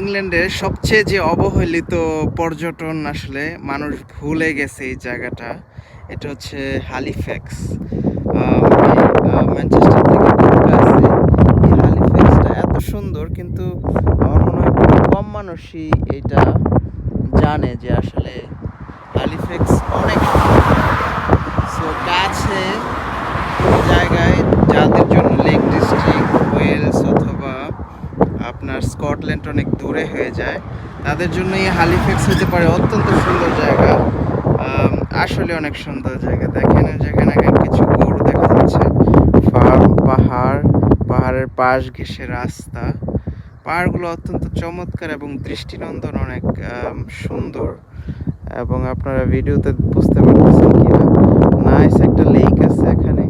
ইংল্যান্ডের সবচেয়ে যে অবহেলিত পর্যটন আসলে মানুষ ভুলে গেছে এই জায়গাটা, এটা হচ্ছে হালিফ্যাক্স ম্যানচেস্টার থেকে আছে এই এত সুন্দর, কিন্তু আমার মনে হয় কম মানুষই এটা জানে যে আসলে হালিফ্যাক্স অনেক সো কাছে জায়গায় যাদের জন্য লেক ডিস্ট্রিক্ট ওয়েলস অথবা আপনার স্কটল্যান্ড অনেক দূরে হয়ে যায়। তাদের জন্য এই হালিফ্যাক্স হতে পারে অত্যন্ত সুন্দর জায়গা। আসলে অনেক সুন্দর জায়গা। দেখেন যেখানে কিছু গরু দেখা যাচ্ছে। ফার্ম, পাহাড়, পাহাড়ের পাশ ঘেঁষে রাস্তা। পাহাড়গুলো অত্যন্ত চমৎকার এবং দৃষ্টিনন্দন অনেক সুন্দর। এবং আপনারা ভিডিওতে বুঝতে পারতেছেন কিনা। নাইস একটা লেক আছে এখানে।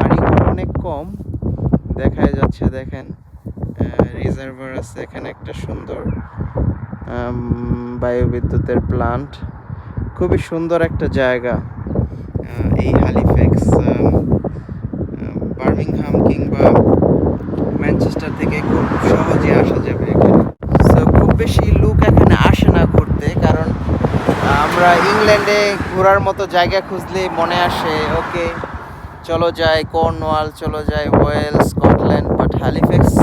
বাড়িঘর অনেক কম। দেখা যাচ্ছে, দেখেন। রিজার্ভার আছে, এখানে একটা সুন্দর বায়ুবিদ্যুতের প্লান্ট খুবই সুন্দর একটা জায়গা। এই হালিফ্যাক্স বার্মিংহাম কিংবা ম্যানচেস্টার থেকে খুব সহজে আসা যাবে এখানে। সো খুব বেশি লোক এখানে আসে না ঘুরতে, কারণ, আমরা ইংল্যান্ডে ঘোরার মতো জায়গা খুঁজলে মনে আসে, ওকে, চলো যাই, কর্নওয়াল, চলো যাই, ওয়েলস, স্কটল্যান্ড। But Halifax